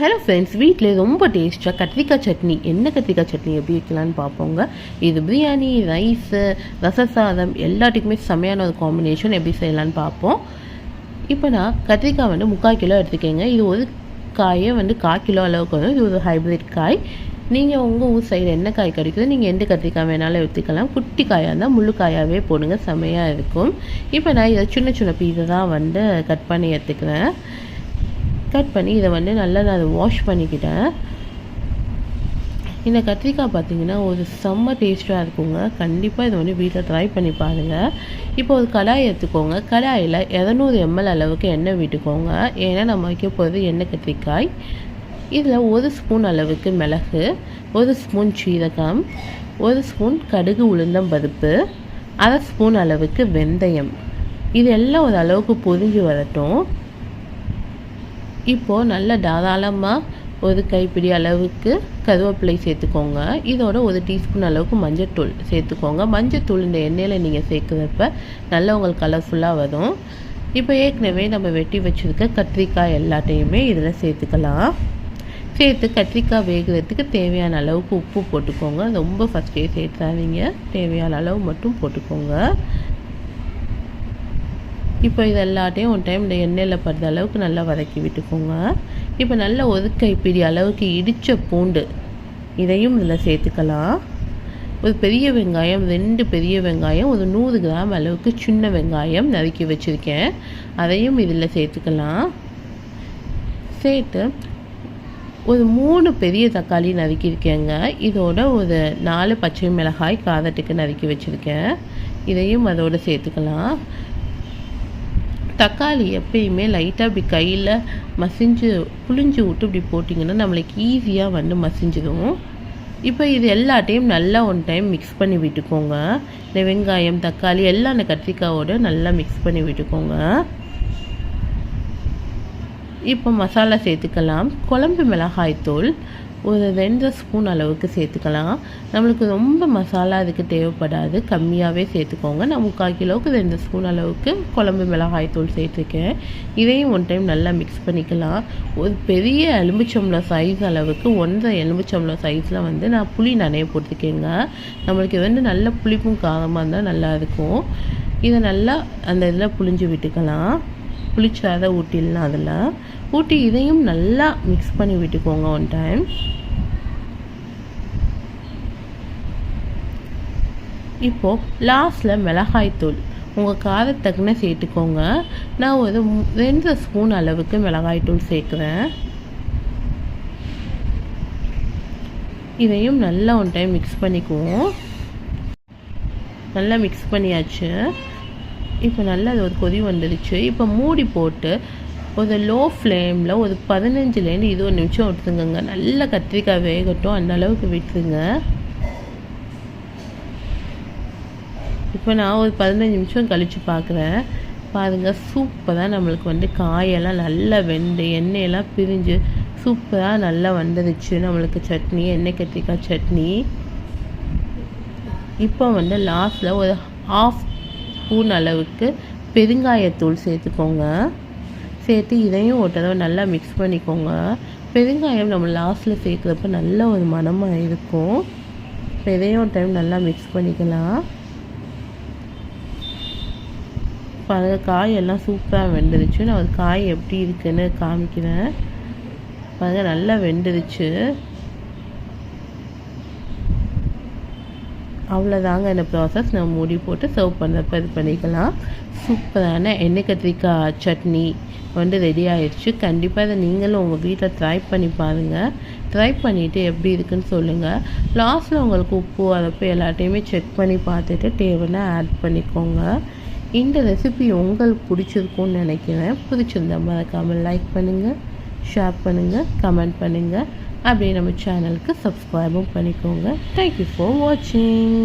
Hello friends வீட்டில் ரொம்ப டேஸ்ட்டாக கத்திரிக்காய் சட்னி. என்ன கத்திரிக்காய் சட்னி எப்படி வைக்கலான்னு பார்ப்போங்க. இது பிரியாணி ரைஸு ரச சாதம் எல்லாத்துக்குமே செம்மையான ஒரு காம்பினேஷன் எப்படி செய்யலான்னு பார்ப்போம். இப்போ நான் கத்திரிக்காய் வந்து முக்கால் கிலோ எடுத்துக்கேங்க. இது ஒரு காயே வந்து கால் கிலோ அளவுக்கு வரும். இது ஒரு ஹைப்ரிட் காய். நீங்கள் உங்கள் ஊர் சைடு என்ன காய் கிடைக்குதோ நீங்கள் எந்த கத்திரிக்காய் வேணாலும் எடுத்துக்கலாம். குட்டி காயாக இருந்தால் முள்ளு காயாகவே போடுங்க. செம்மையாக இருக்கும். இப்போ நான் இதை சின்ன சின்ன பீஸை தான் வந்து கட் பண்ணி எடுத்துக்கிறேன். கட் பண்ணி இதை வந்து நல்லா நான் அதை வாஷ் பண்ணிக்கிட்டேன். இந்த கத்திரிக்காய் பார்த்தீங்கன்னா ஒரு செம்ம டேஸ்ட்டாக இருக்குங்க. கண்டிப்பாக இதை வந்து வீட்டில் ட்ரை பண்ணி பாருங்கள் இப்போ ஒரு கடாய் எடுத்துக்கோங்க. கடாயில் இரநூறு எம்எல் அளவுக்கு எண்ணெய் விட்டுக்கோங்க. ஏன்னா நம்ம வைக்க போகிறது எண்ணெய் கத்திரிக்காய். இதில் ஒரு ஸ்பூன் அளவுக்கு மிளகு ஒரு ஸ்பூன் சீரகம் ஒரு ஸ்பூன் கடுகு உளுந்தம் பருப்பு அரை ஸ்பூன் அளவுக்கு வெந்தயம். இது எல்லாம் ஒரு அளவுக்கு பொரிஞ்சு வரட்டும். இப்போது நல்ல தாராளமாக ஒரு கைப்பிடி அளவுக்கு கருவேப்பிலை சேர்த்துக்கோங்க. இதோட ஒரு டீஸ்பூன் அளவுக்கு மஞ்சத்தூள் சேர்த்துக்கோங்க. மஞ்சத்தூள் இந்த எண்ணெயில் நீங்கள் சேர்க்குறப்ப நல்லா உங்களுக்கு கலர்ஃபுல்லாக வரும். இப்போ ஏற்கனவே நம்ம வெட்டி வச்சுருக்க கத்திரிக்காய் எல்லாத்தையுமே இதில் சேர்த்துக்கலாம். சேர்த்து கத்திரிக்காய் வேகிறதுக்கு தேவையான அளவுக்கு உப்பு போட்டுக்கோங்க. ரொம்ப ஃபஸ்ட்டே சேர்த்தாதீங்க. தேவையான அளவு மட்டும் போட்டுக்கோங்க. இப்போ இது எல்லாத்தையும் ஒரு டைம் இந்த எண்ணெயில் படுற அளவுக்கு நல்லா வதக்கி விட்டுக்கோங்க. இப்போ நல்லா ஒரு கைப்பிடி அளவுக்கு இடித்த பூண்டு இதையும் இதில் சேர்த்துக்கலாம். ஒரு பெரிய வெங்காயம் ரெண்டு பெரிய வெங்காயம் ஒரு நூறு கிராம் அளவுக்கு சின்ன வெங்காயம் நறுக்கி வச்சுருக்கேன். அதையும் இதில் சேர்த்துக்கலாம். சேர்த்து ஒரு மூணு பெரிய தக்காளி நறுக்கியிருக்கேங்க இதோட ஒரு நாலு பச்சை மிளகாய் காதட்டுக்கு நறுக்கி வச்சுருக்கேன். இதையும் அதோடு சேர்த்துக்கலாம். தக்காளி எப்பயுமே லைட்டாக இப்படி கையில் மசிஞ்சு புளிஞ்சு விட்டு இப்படி போட்டிங்கன்னா நம்மளுக்கு ஈஸியாக வந்து மசிஞ்சிடும். இப்போ இது எல்லாத்தையும் நல்லா ஒன் டைம் மிக்ஸ் பண்ணி விட்டுக்கோங்க. இந்த வெங்காயம் தக்காளி எல்லாம் அந்த கத்திரிக்காயோடு நல்லா மிக்ஸ் பண்ணி விட்டுக்கோங்க. இப்போ மசாலா சேர்த்துக்கலாம். குழம்பு மிளகாய் தூள் ஒரு ரெண்டு ஸ்பூன் அளவுக்கு சேர்த்துக்கலாம். நம்மளுக்கு ரொம்ப மசாலா அதுக்கு தேவைப்படாது. கம்மியாகவே சேர்த்துக்கோங்க. நான் முக்கால் கிலோவுக்கு ரெண்டு ஸ்பூன் அளவுக்கு குழம்பு மிளகாய் தூள் சேர்த்துருக்கேன். இதையும் ஒன் டைம் நல்லா மிக்ஸ் பண்ணிக்கலாம். ஒரு பெரிய எலுமிச்சம்பளம் சைஸ் அளவுக்கு ஒன்றரை எலுமிச்சம்பளம் சைஸில் வந்து நான் புளி நனைய போட்டுக்கேங்க நம்மளுக்கு வந்து நல்ல புளிப்பும் காரமாக இருந்தால் நல்லா இருக்கும். இதை நல்லா அந்த இதில் புளிஞ்சு விட்டுக்கலாம். புளிச்சாத ஊட்டிடலாம் அதில். ஊட்டி இதையும் நல்லா மிக்ஸ் பண்ணி விட்டுக்கோங்க ஒன் டைம் இப்போது லாஸ்ட்டில் மிளகாய்த்தூள் உங்கள் காரத்தக்குன்னு சேர்த்துக்கோங்க. நான் ஒரு ரெண்டு ஸ்பூன் அளவுக்கு மிளகாய்த்தூள் சேர்க்குறேன். இதையும் நல்லா ஒன் டைம் மிக்ஸ் பண்ணிக்குவோம். நல்லா மிக்ஸ் பண்ணியாச்சு. இப்போ நல்லா அது ஒரு கொதி வந்துடுச்சு. இப்போ மூடி போட்டு ஒரு லோ ஃப்ளேமில் ஒரு பதினஞ்சுலேருந்து இருபது நிமிஷம் விட்டுருங்க நல்லா கத்திரிக்காய் வேகட்டும் அந்த அளவுக்கு விட்டுருங்க. இப்போ நான் ஒரு பதினஞ்சு நிமிஷம் கழித்து பார்க்குறேன். பாருங்கள் சூப்பராக நம்மளுக்கு வந்து காயெல்லாம் நல்லா வெந்து எண்ணெயெல்லாம் பிரிஞ்சு சூப்பராக நல்லா வந்துடுச்சு. நம்மளுக்கு சட்னி எண்ணெய் கத்திரிக்காய் சட்னி. இப்போ வந்து லாஸ்ட்டில் ஒரு ஆஃப் ஸ்பூன் அளவுக்கு பெருங்காயத்தூள் சேர்த்துக்கோங்க. சேர்த்து இதையும் ஒரு தடவை நல்லா மிக்ஸ் பண்ணிக்கோங்க. பெருங்காயம் நம்ம லாஸ்ட்டில் சேர்க்குறப்ப நல்ல ஒரு மனமாக இருக்கும். இப்போ இதையும் ஒரு டைம் நல்லா மிக்ஸ் பண்ணிக்கலாம். பாருங்க காய் எல்லாம் சூப்பராக வெந்துருச்சு. நான் ஒரு காய் எப்படி இருக்குன்னு காமிக்கிறேன். பாருங்கள் நல்லா வெந்துருச்சு. அவ்வளோதாங்க இந்த ப்ராசஸ் நம்ம மூடி போட்டு சர்வ் பண்ணுறப்ப இது பண்ணிக்கலாம். சூப்பரான எண்ணெய் கத்திரிக்காய் சட்னி வந்து ரெடி ஆயிடுச்சு. கண்டிப்பாக இதை நீங்களும் உங்கள் வீட்டில் ட்ரை பண்ணி பாருங்கள் ட்ரை பண்ணிவிட்டு எப்படி இருக்குன்னு சொல்லுங்கள் லாஸ்ட்டில் உங்களுக்கு உப்பு அதப்போ எல்லாத்தையுமே செக் பண்ணி பார்த்துட்டு தேவைன்னா ஆட் பண்ணிக்கோங்க. இந்த ரெசிபி உங்களுக்கு பிடிச்சிருக்கும்னு நினைக்கிறேன். பிடிச்சிருந்தா மறக்காமல் லைக் பண்ணுங்கள் ஷேர் பண்ணுங்கள் கமெண்ட் பண்ணுங்கள் அப்படியே நம்ம சேனலுக்கு சப்ஸ்கிரைபும் பண்ணிக்கோங்க. தேங்க்யூ ஃபார் வாட்சிங்